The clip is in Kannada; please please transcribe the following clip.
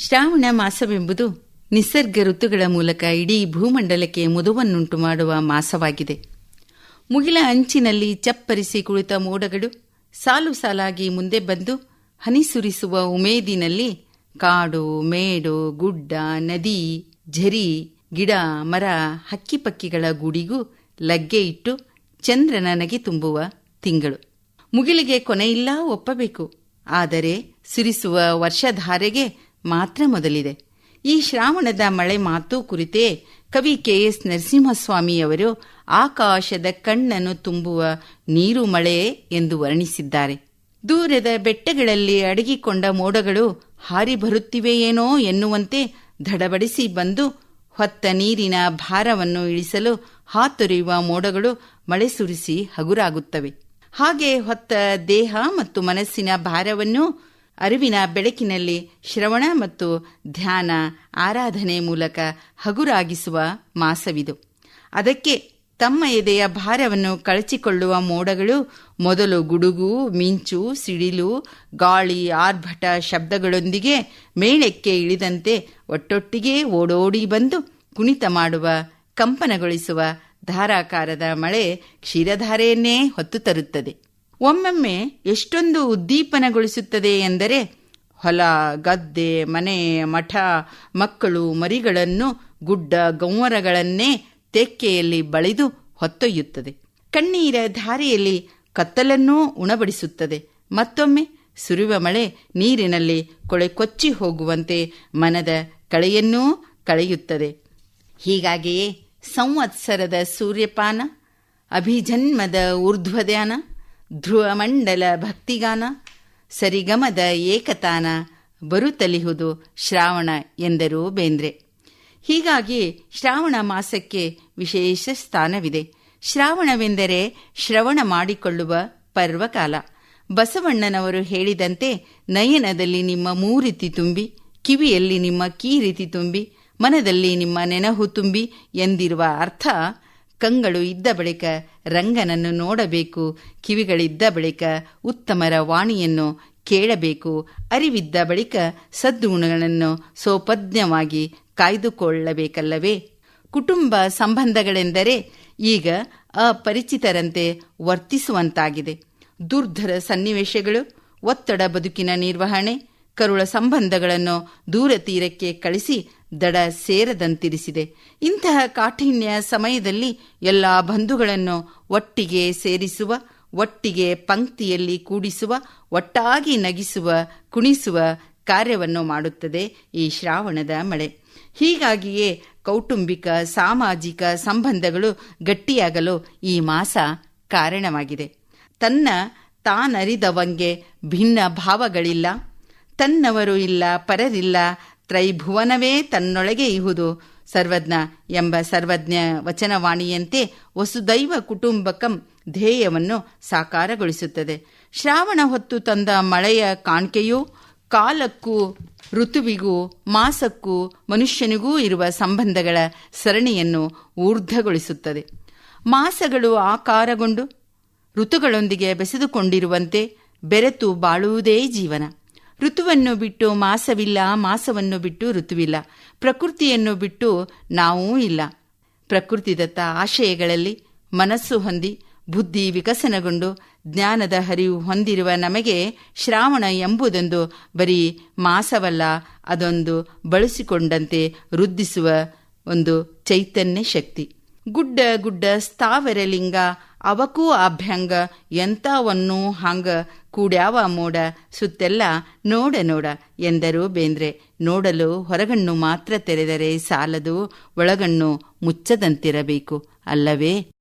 ಶ್ರಾವಣ ಮಾಸವೆಂಬುದು ನಿಸರ್ಗ ಋತುಗಳ ಮೂಲಕ ಇಡೀ ಭೂಮಂಡಲಕ್ಕೆ ಮುದುವನ್ನುಂಟು ಮಾಡುವ ಮಾಸವಾಗಿದೆ. ಮುಗಿಲ ಅಂಚಿನಲ್ಲಿ ಚಪ್ಪರಿಸಿ ಕುಳಿತ ಮೋಡಗಳು ಸಾಲು ಸಾಲಾಗಿ ಮುಂದೆ ಬಂದು ಹನಿ ಸುರಿಸುವ ಉಮೇದಿನಲ್ಲಿ ಕಾಡು, ಮೇಡು, ಗುಡ್ಡ, ನದಿ, ಝರಿ, ಗಿಡ, ಮರ, ಹಕ್ಕಿಪಕ್ಕಿಗಳ ಗುಡಿಗೂ ಲಗ್ಗೆ ಇಟ್ಟು ಚಂದ್ರನ ನಗೆ ತುಂಬುವ ತಿಂಗಳು. ಮುಗಿಲಿಗೆ ಕೊನೆಯಿಲ್ಲ ಒಪ್ಪಬೇಕು. ಆದರೆ ಸುರಿಸುವ ವರ್ಷಧಾರೆಗೆ ಮಾತ್ರ ಮೊದಲಿದೆ. ಈ ಶ್ರಾವಣದ ಮಳೆ ಮಾತು ಕುರಿತೇ ಕವಿ ಕೆ ಎಸ್ ನರಸಿಂಹಸ್ವಾಮಿಯವರು ಆಕಾಶದ ಕಣ್ಣನ್ನು ತುಂಬುವ ನೀರು ಮಳೆ ಎಂದು ವರ್ಣಿಸಿದ್ದಾರೆ. ದೂರದ ಬೆಟ್ಟಗಳಲ್ಲಿ ಅಡಗಿಕೊಂಡ ಮೋಡಗಳು ಹಾರಿ ಬರುತ್ತಿವೆಯೇನೋ ಎನ್ನುವಂತೆ ದಡಬಡಿಸಿ ಬಂದು ಹೊತ್ತ ನೀರಿನ ಭಾರವನ್ನು ಇಳಿಸಲು ಹಾತೊರೆಯುವ ಮೋಡಗಳು ಮಳೆ ಸುರಿಸಿ ಹಗುರಾಗುತ್ತವೆ. ಹಾಗೆ ಹೊತ್ತ ದೇಹ ಮತ್ತು ಮನಸ್ಸಿನ ಭಾರವನ್ನು ಅರಿವಿನ ಬೆಳಕಿನಲ್ಲಿ ಶ್ರವಣ ಮತ್ತು ಧ್ಯಾನ ಆರಾಧನೆ ಮೂಲಕ ಹಗುರಾಗಿಸುವ ಮಾಸವಿದು. ಅದಕ್ಕೆ ತಮ್ಮ ಎದೆಯ ಭಾರವನ್ನು ಕಳಚಿಕೊಳ್ಳುವ ಮೋಡಗಳು ಮೊದಲು ಗುಡುಗು, ಮಿಂಚು, ಸಿಡಿಲು, ಗಾಳಿ, ಆರ್ಭಟ ಶಬ್ದಗಳೊಂದಿಗೆ ಮೇಳಕ್ಕೆ ಇಳಿದಂತೆ ಒಟ್ಟೊಟ್ಟಿಗೆ ಓಡೋಡಿ ಬಂದು ಕುಣಿತ ಮಾಡುವ, ಕಂಪನಗೊಳಿಸುವ ಧಾರಾಕಾರದ ಮಳೆ ಕ್ಷೀರಧಾರೆಯನ್ನೇ ಹೊತ್ತು ತರುತ್ತದೆ. ಒಮ್ಮೊಮ್ಮೆ ಎಷ್ಟೊಂದು ಉದ್ದೀಪನಗೊಳಿಸುತ್ತದೆ ಎಂದರೆ ಹೊಲ, ಗದ್ದೆ, ಮನೆ, ಮಠ, ಮಕ್ಕಳು, ಮರಿಗಳನ್ನು, ಗುಡ್ಡ, ಗೌವರಗಳನ್ನೇ ತೆಕ್ಕೆಯಲ್ಲಿ ಬಳಿದು ಹೊತ್ತೊಯ್ಯುತ್ತದೆ. ಕಣ್ಣೀರ ಧಾರೆಯಲ್ಲಿ ಕತ್ತಲನ್ನೂ ಉಣಬಡಿಸುತ್ತದೆ. ಮತ್ತೊಮ್ಮೆ ಸುರಿವ ಮಳೆ ನೀರಿನಲ್ಲಿ ಕೊಳೆ ಕೊಚ್ಚಿ ಹೋಗುವಂತೆ ಮನದ ಕಳೆಯನ್ನೂ ಕಳೆಯುತ್ತದೆ. ಹೀಗಾಗಿಯೇ ಸಂವತ್ಸರದ ಸೂರ್ಯಪಾನ, ಅಭಿಜನ್ಮದ ಊರ್ಧ್ವಧ್ಯಾನ ಧ್ರುವಮಂಡಲ ಭಕ್ತಿಗಾನ ಸರಿಗಮದ ಏಕತಾನ ಬರುತ್ತಲಿಹುದು ಶ್ರಾವಣ ಎಂದರು ಬೇಂದ್ರೆ. ಹೀಗಾಗಿ ಶ್ರಾವಣ ಮಾಸಕ್ಕೆ ವಿಶೇಷ ಸ್ಥಾನವಿದೆ. ಶ್ರಾವಣವೆಂದರೆ ಶ್ರವಣ ಮಾಡಿಕೊಳ್ಳುವ ಪರ್ವಕಾಲ. ಬಸವಣ್ಣನವರು ಹೇಳಿದಂತೆ ನಯನದಲ್ಲಿ ನಿಮ್ಮ ಮೂರಿತಿ ತುಂಬಿ, ಕಿವಿಯಲ್ಲಿ ನಿಮ್ಮ ಕೀರಿತಿ ತುಂಬಿ, ಮನದಲ್ಲಿ ನಿಮ್ಮ ನೆನಹು ತುಂಬಿ ಎಂದಿರುವ ಅರ್ಥ ಕಂಗಳು ಇದ್ದ ಬಳಿಕ ರಂಗನನ್ನು ನೋಡಬೇಕು, ಕಿವಿಗಳಿದ್ದ ಬಳಿಕ ಉತ್ತಮರ ವಾಣಿಯನ್ನು ಕೇಳಬೇಕು, ಅರಿವಿದ್ದ ಬಳಿಕ ಸದ್ಗುಣಗಳನ್ನು ಸೋಪಜ್ಞವಾಗಿ ಕಾಯ್ದುಕೊಳ್ಳಬೇಕಲ್ಲವೇ? ಕುಟುಂಬ ಸಂಬಂಧಗಳೆಂದರೆ ಈಗ ಅಪರಿಚಿತರಂತೆ ವರ್ತಿಸುವಂತಾಗಿದೆ. ದುರ್ಧರ ಸನ್ನಿವೇಶಗಳು, ಒತ್ತಡ ಬದುಕಿನ ನಿರ್ವಹಣೆ ಕರುಳ ಸಂಬಂಧಗಳನ್ನು ದೂರ ತೀರಕ್ಕೆ ಕಳಿಸಿ ದಡ ಸೇರದಂತಿರಿಸಿದೆ. ಇಂತಹ ಕಾಠಿಣ್ಯ ಸಮಯದಲ್ಲಿ ಎಲ್ಲ ಬಂಧುಗಳನ್ನು ಒಟ್ಟಿಗೆ ಸೇರಿಸುವ, ಒಟ್ಟಿಗೆ ಪಂಕ್ತಿಯಲ್ಲಿ ಕೂಡಿಸುವ, ಒಟ್ಟಾಗಿ ನಗಿಸುವ, ಕುಣಿಸುವ ಕಾರ್ಯವನ್ನು ಮಾಡುತ್ತದೆ ಈ ಶ್ರಾವಣದ ಮಳೆ. ಹೀಗಾಗಿಯೇ ಕೌಟುಂಬಿಕ, ಸಾಮಾಜಿಕ ಸಂಬಂಧಗಳು ಗಟ್ಟಿಯಾಗಲು ಈ ಮಾಸ ಕಾರಣವಾಗಿದೆ. ತನ್ನ ತಾನರಿದವಂಗೆ ಭಿನ್ನ ಭಾವಗಳಿಲ್ಲ. ತನ್ನವರು ಇಲ್ಲ ಪರರಿಲ್ಲ ತ್ರೈಭುವನವೇ ತನ್ನೊಳಗೆ ಇಹುದು. ಸರ್ವಜ್ಞ ಎಂಬ ಸರ್ವಜ್ಞ ವಚನವಾಣಿಯಂತೆ ವಸುದೈವ ಕುಟುಂಬಕಂ ಧ್ಯೇಯವನ್ನು ಸಾಕಾರಗೊಳಿಸುತ್ತದೆ. ಶ್ರಾವಣ ಹೊತ್ತು ತಂದ ಮಳೆಯ ಕಾಣಿಕೆಯೂ, ಕಾಲಕ್ಕೂ, ಋತುವಿಗೂ, ಮಾಸಕ್ಕೂ, ಮನುಷ್ಯನಿಗೂ ಇರುವ ಸಂಬಂಧಗಳ ಸರಣಿಯನ್ನು ಊರ್ಧ್ವಗೊಳಿಸುತ್ತದೆ. ಮಾಸಗಳು ಆಕಾರಗೊಂಡು, ಋತುಗಳೊಂದಿಗೆ ಬೆಸೆದುಕೊಂಡಿರುವಂತೆ ಬೆರೆತು ಬಾಳುವುದೇ ಜೀವನ. ಋತುವನ್ನು ಬಿಟ್ಟು ಮಾಸವಿಲ್ಲ, ಮಾಸವನ್ನು ಬಿಟ್ಟು ಋತುವಿಲ್ಲ. ಪ್ರಕೃತಿಯನ್ನು ಬಿಟ್ಟು ನಾವೂ ಇಲ್ಲ. ಪ್ರಕೃತಿದತ್ತ ಆಶಯಗಳಲ್ಲಿ ಮನಸ್ಸು ಹೊಂದಿ, ಬುದ್ಧಿ ವಿಕಸನಗೊಂಡು, ಜ್ಞಾನದ ಹರಿವು ಹೊಂದಿರುವ ನಮಗೆ ಶ್ರಾವಣ ಎಂಬುದೊಂದು ಬರೀ ಮಾಸವಲ್ಲ, ಅದೊಂದು ಬಳಸಿಕೊಂಡಂತೆ ವೃದ್ಧಿಸುವ ಒಂದು ಚೈತನ್ಯ ಶಕ್ತಿ. ಗುಡ್ಡ ಗುಡ್ಡ ಸ್ಥಾವರ ಲಿಂಗ ಅವಕೂ ಅಭ್ಯಂಗ, ಎಂಥವನ್ನು ಹಂಗ ಕೂಡ್ಯಾವ ಮೋಡ, ಸುತ್ತೆಲ್ಲ ನೋಡ ನೋಡ ಎಂದರು ಬೇಂದ್ರೆ. ನೋಡಲು ಹೊರಗಣ್ಣು ಮಾತ್ರ ತೆರೆದರೆ ಸಾಲದು, ಒಳಗಣ್ಣು ಮುಚ್ಚದಂತಿರಬೇಕು, ಅಲ್ಲವೇ?